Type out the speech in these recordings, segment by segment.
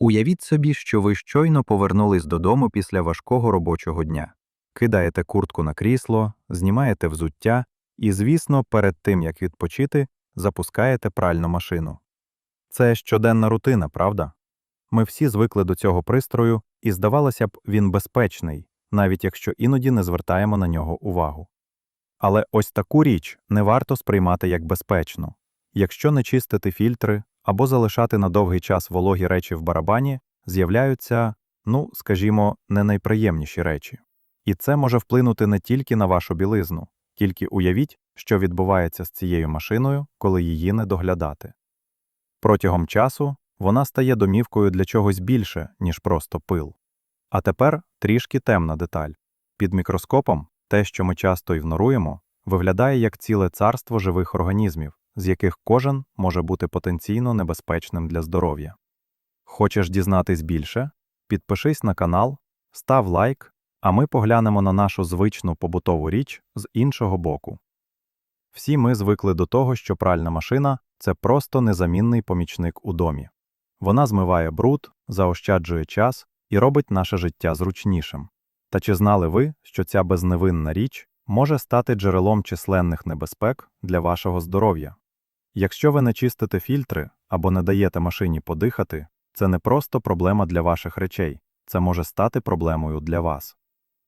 Уявіть собі, що ви щойно повернулись додому після важкого робочого дня. Кидаєте куртку на крісло, знімаєте взуття і, звісно, перед тим, як відпочити, запускаєте пральну машину. Це щоденна рутина, правда? Ми всі звикли до цього пристрою, і здавалося б, він безпечний, навіть якщо іноді не звертаємо на нього увагу. Але ось таку річ не варто сприймати як безпечну. Якщо не чистити фільтри або залишати на довгий час вологі речі в барабані, з'являються, ну, скажімо, не найприємніші речі. І це може вплинути не тільки на вашу білизну, тільки уявіть, що відбувається з цією машиною, коли її не доглядати. Протягом часу вона стає домівкою для чогось більше, ніж просто пил. А тепер трішки темна деталь. Під мікроскопом те, що ми часто ігноруємо, виглядає як ціле царство живих організмів, з яких кожен може бути потенційно небезпечним для здоров'я. Хочеш дізнатись більше? Підпишись на канал, став лайк, а ми поглянемо на нашу звичну побутову річ з іншого боку. Всі ми звикли до того, що пральна машина це просто незамінний помічник у домі. Вона змиває бруд, заощаджує час і робить наше життя зручнішим. Та чи знали ви, що ця безневинна річ може стати джерелом численних небезпек для вашого здоров'я? Якщо ви не чистите фільтри або не даєте машині подихати, це не просто проблема для ваших речей, це може стати проблемою для вас.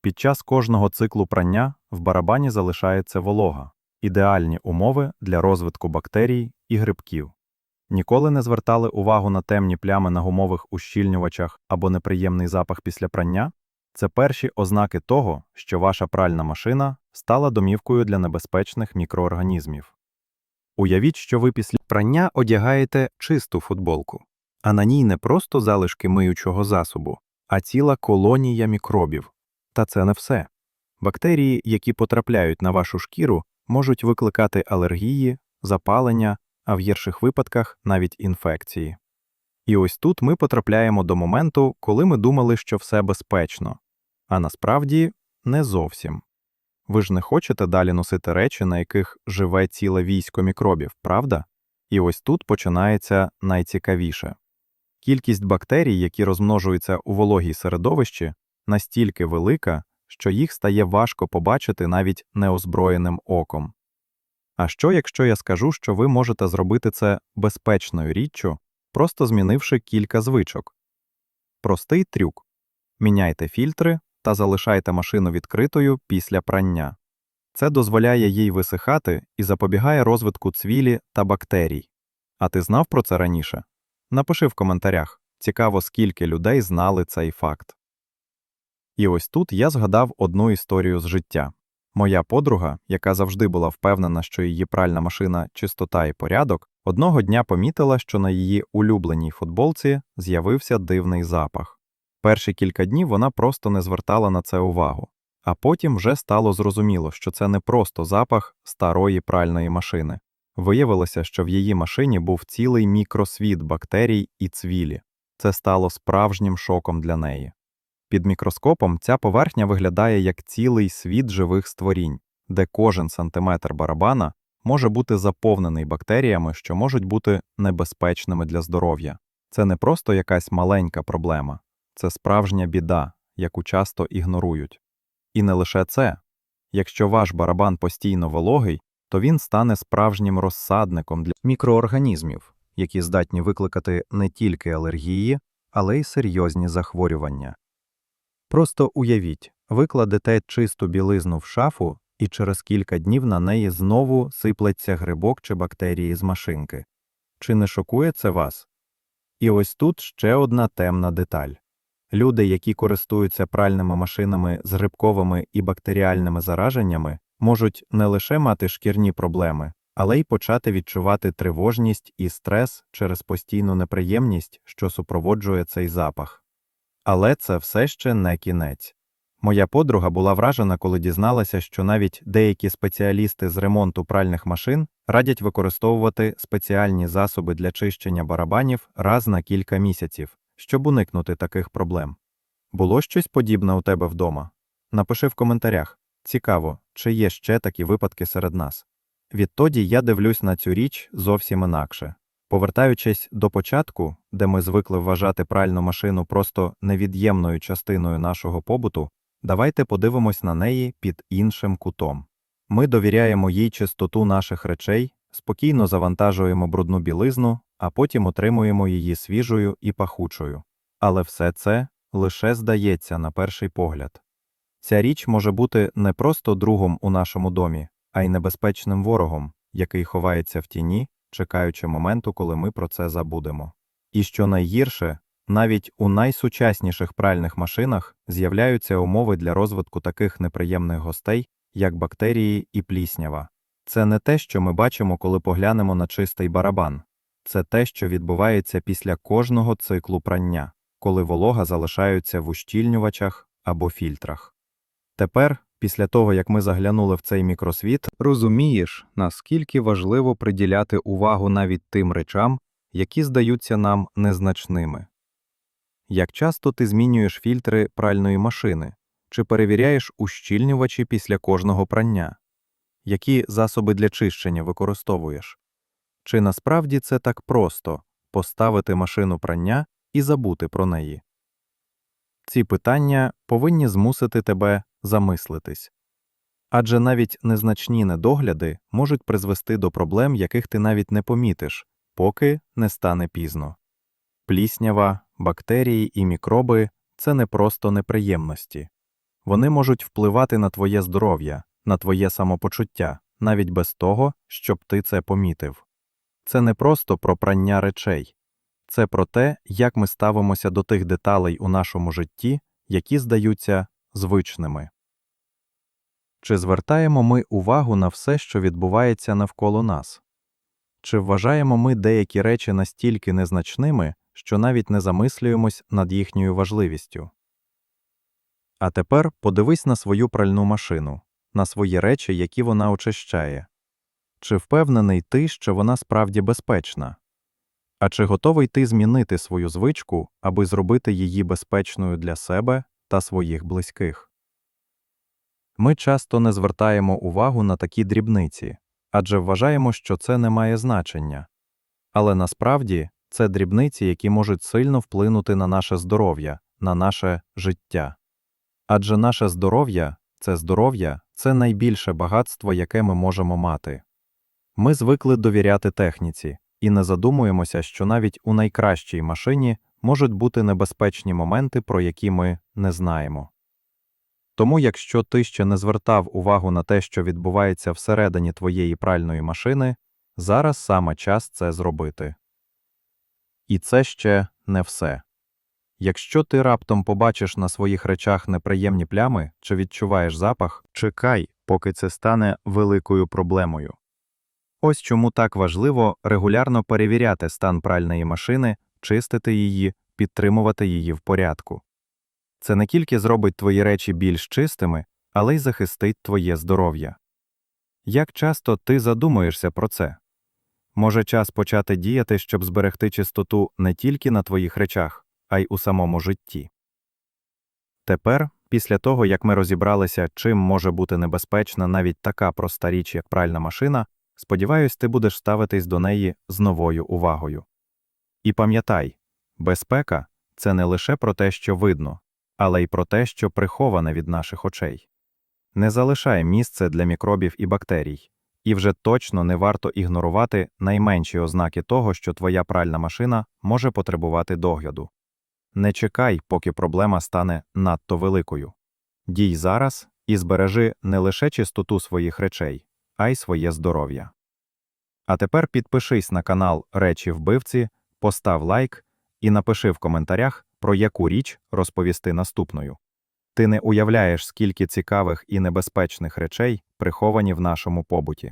Під час кожного циклу прання в барабані залишається волога, ідеальні умови для розвитку бактерій і грибків. Ніколи не звертали увагу на темні плями на гумових ущільнювачах або неприємний запах після прання? Це перші ознаки того, що ваша пральна машина стала домівкою для небезпечних мікроорганізмів. Уявіть, що ви після прання одягаєте чисту футболку, а на ній не просто залишки миючого засобу, а ціла колонія мікробів. Та це не все. Бактерії, які потрапляють на вашу шкіру, можуть викликати алергії, запалення, а в гірших випадках навіть інфекції. І ось тут ми потрапляємо до моменту, коли ми думали, що все безпечно, а насправді не зовсім. Ви ж не хочете далі носити речі, на яких живе ціле військо мікробів, правда? І ось тут починається найцікавіше. Кількість бактерій, які розмножуються у вологій середовищі, настільки велика, що їх стає важко побачити навіть неозброєним оком. А що, якщо я скажу, що ви можете зробити це безпечною річчю, просто змінивши кілька звичок? Простий трюк міняйте фільтри та залишайте машину відкритою після прання. Це дозволяє їй висихати і запобігає розвитку цвілі та бактерій. А ти знав про це раніше? Напиши в коментарях. Цікаво, скільки людей знали цей факт. І ось тут я згадав одну історію з життя. Моя подруга, яка завжди була впевнена, що її пральна машина чистота і порядок, одного дня помітила, що на її улюбленій футболці з'явився дивний запах. Перші кілька днів вона просто не звертала на це увагу, а потім вже стало зрозуміло, що це не просто запах старої пральної машини. Виявилося, що в її машині був цілий мікросвіт бактерій і цвілі. Це стало справжнім шоком для неї. Під мікроскопом ця поверхня виглядає як цілий світ живих створінь, де кожен сантиметр барабана може бути заповнений бактеріями, що можуть бути небезпечними для здоров'я. Це не просто якась маленька проблема, це справжня біда, яку часто ігнорують. І не лише це. Якщо ваш барабан постійно вологий, то він стане справжнім розсадником для мікроорганізмів, які здатні викликати не тільки алергії, але й серйозні захворювання. Просто уявіть, ви кладете чисту білизну в шафу, і через кілька днів на неї знову сиплеться грибок чи бактерії з машинки. Чи не шокує це вас? І ось тут ще одна темна деталь. Люди, які користуються пральними машинами з грибковими і бактеріальними зараженнями, можуть не лише мати шкірні проблеми, але й почати відчувати тривожність і стрес через постійну неприємність, що супроводжує цей запах. Але це все ще не кінець. Моя подруга була вражена, коли дізналася, що навіть деякі спеціалісти з ремонту пральних машин радять використовувати спеціальні засоби для чищення барабанів раз на кілька місяців, щоб уникнути таких проблем. Було щось подібне у тебе вдома? Напиши в коментарях. Цікаво, чи є ще такі випадки серед нас. Відтоді я дивлюсь на цю річ зовсім інакше. Повертаючись до початку, де ми звикли вважати пральну машину просто невід'ємною частиною нашого побуту, давайте подивимось на неї під іншим кутом. Ми довіряємо їй чистоту наших речей, спокійно завантажуємо брудну білизну, а потім отримуємо її свіжою і пахучою. Але все це лише здається на перший погляд. Ця річ може бути не просто другом у нашому домі, а й небезпечним ворогом, який ховається в тіні, чекаючи моменту, коли ми про це забудемо. І що найгірше, навіть у найсучасніших пральних машинах з'являються умови для розвитку таких неприємних гостей, як бактерії і пліснява. Це не те, що ми бачимо, коли поглянемо на чистий барабан. Це те, що відбувається після кожного циклу прання, коли волога залишається в ущільнювачах або фільтрах. Тепер, після того, як ми заглянули в цей мікросвіт, розумієш, наскільки важливо приділяти увагу навіть тим речам, які здаються нам незначними. Як часто ти змінюєш фільтри пральної машини, чи перевіряєш ущільнювачі після кожного прання? Які засоби для чищення використовуєш? Чи насправді це так просто поставити машину прання і забути про неї? Ці питання повинні змусити тебе замислитись. Адже навіть незначні недогляди можуть призвести до проблем, яких ти навіть не помітиш, поки не стане пізно. Пліснява, бактерії і мікроби це не просто неприємності. Вони можуть впливати на твоє здоров'я, на твоє самопочуття, навіть без того, щоб ти це помітив. Це не просто про прання речей, це про те, як ми ставимося до тих деталей у нашому житті, які здаються звичними. Чи звертаємо ми увагу на все, що відбувається навколо нас? Чи вважаємо ми деякі речі настільки незначними, що навіть не замислюємось над їхньою важливістю? А тепер подивись на свою пральну машину, на свої речі, які вона очищає. Чи впевнений ти, що вона справді безпечна? А чи готовий ти змінити свою звичку, аби зробити її безпечною для себе та своїх близьких? Ми часто не звертаємо увагу на такі дрібниці, адже вважаємо, що це не має значення. Але насправді це дрібниці, які можуть сильно вплинути на наше здоров'я, на наше життя. Адже наше здоров'я це здоров'я це найбільше багатство, яке ми можемо мати. Ми звикли довіряти техніці і не задумуємося, що навіть у найкращій машині можуть бути небезпечні моменти, про які ми не знаємо. Тому, якщо ти ще не звертав увагу на те, що відбувається всередині твоєї пральної машини, зараз саме час це зробити. І це ще не все. Якщо ти раптом побачиш на своїх речах неприємні плями чи відчуваєш запах, чекай, поки це стане великою проблемою. Ось чому так важливо регулярно перевіряти стан пральної машини, чистити її, підтримувати її в порядку. Це не тільки зробить твої речі більш чистими, але й захистить твоє здоров'я. Як часто ти задумуєшся про це? Може час почати діяти, щоб зберегти чистоту не тільки на твоїх речах, а й у самому житті. Тепер, після того, як ми розібралися, чим може бути небезпечна навіть така проста річ, як пральна машина, сподіваюсь, ти будеш ставитись до неї з новою увагою. І пам'ятай, безпека це не лише про те, що видно, але й про те, що приховане від наших очей. Не залишай місце для мікробів і бактерій, і вже точно не варто ігнорувати найменші ознаки того, що твоя пральна машина може потребувати догляду. Не чекай, поки проблема стане надто великою. Дій зараз і збережи не лише чистоту своїх речей, а й своє здоров'я. А тепер підпишись на канал Речі Вбивці, постав лайк і напиши в коментарях, про яку річ розповісти наступною. Ти не уявляєш, скільки цікавих і небезпечних речей приховані в нашому побуті.